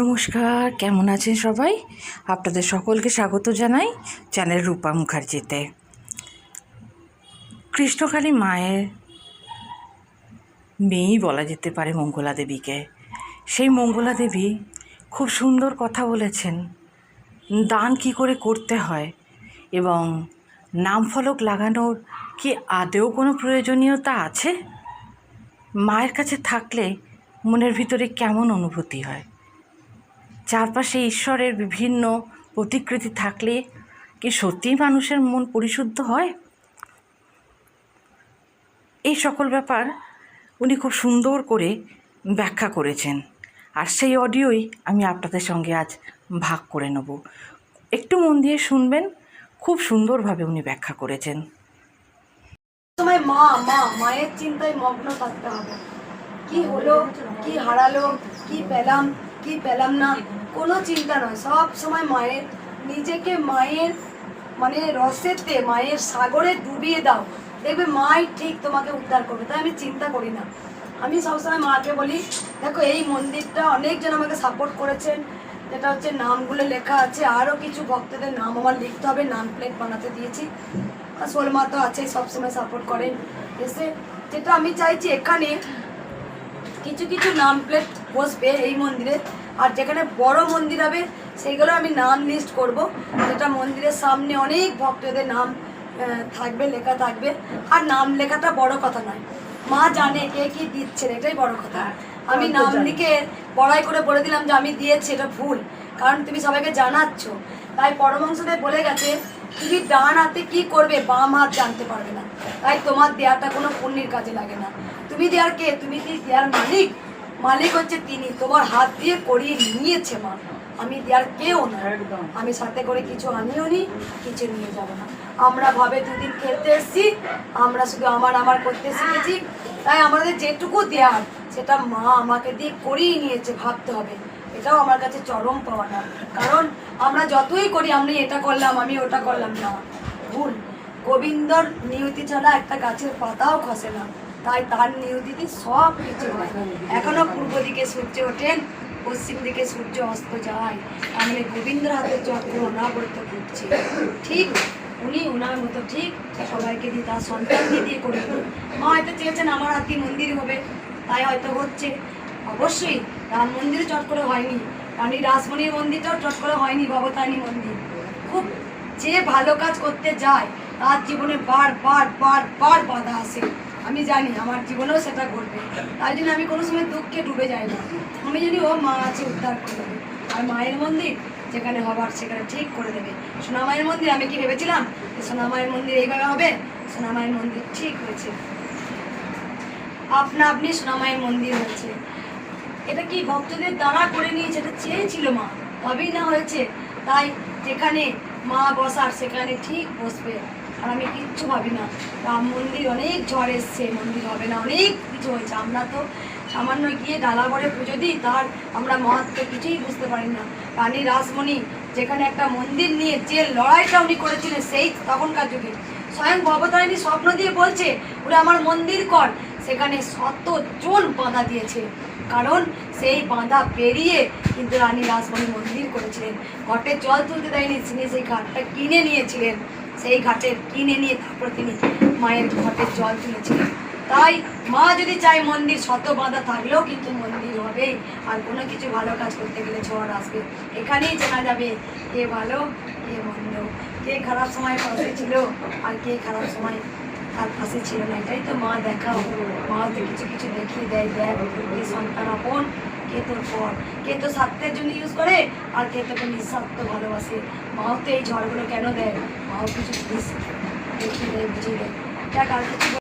নমস্কার, কেমন আছেন সবাই? আপনাদের সকলকে স্বাগত জানাই চ্যানেল রূপা মুখার্জিতে। কৃষ্ণকালী মায়ের মেয়েই বলা যেতে পারে মঙ্গলা দেবীকে। সেই মঙ্গলা দেবী খুব সুন্দর কথা বলেছেন, দান কি করে করতে হয় এবং নাম ফলক লাগানোর কি আদেও কোনো প্রয়োজনীয়তা আছে? মায়ের কাছে থাকলে মনের ভিতরে কেমন অনুভূতি হয়? চারপাশে ঈশ্বরের বিভিন্ন প্রতিকৃতি থাকলে কি সত্যিই মানুষের মন পরিশুদ্ধ হয়? এই সকল ব্যাপার উনি খুব সুন্দর করে ব্যাখ্যা করেছেন। আর সেই অডিওই আমি আপনাদের সঙ্গে আজ ভাগ করে নেব। একটু মন দিয়ে শুনবেন, খুব সুন্দরভাবে উনি ব্যাখ্যা করেছেন। সময় মা মা, মায়ের চিন্তায় মগ্ন থাকতে হবে। কি হলো, কি হারালো, কি পেলাম? কি পেলাম না, কোনো চিন্তা নয়। সব সময় মায়ের, নিজেকে মায়ের মানে রসেতে, মায়ের সাগরে ডুবিয়ে দাও। দেখবে মাই ঠিক তোমাকে উদ্ধার করবে, তাই আমি চিন্তা করি না। আমি সবসময় মাকে বলি, দেখো, এই মন্দিরটা অনেকজন আমাকে সাপোর্ট করেছেন। যেটা হচ্ছে নামগুলো লেখা আছে আরও কিছু ভক্তদের নাম আমার লিখতে হবে, নাম প্লেট বানাতে দিয়েছি। আর সোলমা তো আছে সবসময় সাপোর্ট করেন এসে। যেটা আমি চাইছি এখানে, কিছু কিছু নাম প্লেট বসবে এই মন্দিরে। আর যেখানে বড় মন্দির হবে সেইগুলো আমি নাম লিস্ট করব। যেটা মন্দিরের সামনে অনেক ভক্তদের নাম থাকবে লেখা থাকবে। আর নাম লেখাটা বড় কথা নয়। মা জানে কে কি দিচ্ছেন এটাই বড় কথা। আমি নাম লিখে বড়াই করে বলে দিলাম যে আমি দিয়েছি এটা ভুল। কারণ তুমি সবাইকে জানাচ্ছ। তাই পরমংসদেব বলে গেছে তুমি ডান হাতে কি করবে বাম হাত জানতে পারবে না। তাই তোমার দেয়াটা কোনো পুণ্যের কাজে লাগে না। তুমি দেয়ার কে? তুমি কি দেয়ার মালিক? মালিক হচ্ছে তিনি। তোমার হাত দিয়ে করিয়ে নিয়েছে মা। আমি দেয়ার কেউ না। আমি সাথে করে কিছু আনিও নি কিছু নিয়ে যাব না। আমরা ভাবে দুদিন খেলতে এসেছি। আমরা শুধু আমার আমার করতে শিখেছি। তাই আমাদের যেটুকু দেয়ার সেটা মা আমাকে দিয়ে করিয়ে নিয়েছে ভাবতে হবে। এটাও আমার কাছে চরম পাওয়া না। কারণ আমরা যতই করি আমি এটা করলাম আমি ওটা করলাম না। ভুল। গোবিন্দর নিয়তি ছাড়া একটা গাছের পাতাও খসে না। তাই তার নিয়তিতে সব কিছু হয়। এখনও পূর্ব দিকে সূর্য ওঠেন, পশ্চিম দিকে সূর্য অস্ত যায়। আমি গোবিন্দর হাতের চক্র অনাবর্ত ঘুরছে ঠিক উনি ওনার মতো, ঠিক সবাইকে দিয়ে তার সন্তানকে দিয়ে করে দেবেন। মা হয়তো চেয়েছেন আমার হাতি মন্দির হবে, তাই হয়তো হচ্ছে। অবশ্যই রাম মন্দির চট করে হয়নি, রানী রাসমণির মন্দিরটাও চট করে হয়নি, ভবতারিণী মন্দির। খুব যে ভালো কাজ করতে যায়, তার জীবনে বার বার বার বার বাধা আসে। আমি জানি, আমার জীবনেও সেটা ঘটবে। তাই জন্য আমি কোনো সময় দুঃখে ডুবে যাই না। আমি জানি ও মা আছে, উদ্ধার করে দেবে। আর মায়ের মন্দির যেখানে হবার, সেখানে ঠিক করে দেবে। সোনামায়ের মন্দির, আমি কি ভেবেছিলাম? সোনামায়ের মন্দির এইভাবে হবে? সোনামায়ের মন্দির ঠিক হয়েছে। আপনা আপনি সোনামায়ের মন্দির হয়েছে। এটা কি ভক্তদের দ্বারা করে নিয়েছে? এটা চেয়েছিল মা। তবেই না হয়েছে। তাই যেখানে মা বসার, সেখানে ঠিক বসবে। আর আমি কিচ্ছু ভাবি না। রাম মন্দির অনেক ঝড় এসছে, মন্দির হবে না, অনেক কিছু হয়েছে। আমরা তো সামান্য গিয়ে ডালা করে পুজো দিই, তার আমরা মহাত্ম কিছুই বুঝতে পারি না। রানী রাসমণি যেখানে একটা মন্দির নিয়ে যে লড়াইটা উনি করেছিলেন সেই তখনকার যুগে, স্বয়ং ভবতারিণী স্বপ্ন দিয়ে বলছে, ওরা আমার মন্দির কর। সেখানে শতজন বাঁধা দিয়েছে। কারণ সেই বাঁধা পেরিয়ে কিন্তু রানী রাসমণি মন্দির করেছিলেন। ঘটে জল তুলতে দেয়নি, তিনি সেই ঘাটটা কিনে নিয়েছিলেন। সেই ঘাটে কিনে নিয়ে তারপর তিনি মায়ের ঘটের জল তুলেছিলেন। তাই মা যদি চায় মন্দির শত বাঁধা থাকলেও কিন্তু মন্দির হবে। আর কোনো কিছু ভালো কাজ করতে গেলে ঝড় আসবে। এখানেই জানা যাবে কে ভালো, কে মন্দ, কে খারাপ সময় পাশে ছিল আর কে খারাপ সময় তার পাশে ছিল না। এটাই তো মা দেখাও। মা তো কিছু কিছু দেখিয়ে দেয়, দেখ সন্তান আপন কে তোর পর। কে তো স্বার্থের জন্য ইউজ করে, আর কে তোকে নিঃস্বার্থ ভালোবাসে। মাও তো এই ঝড়গুলো কেন দেয়? মাও কিছু জিনিস বুঝিয়ে দেয়। দেখ আর কিছু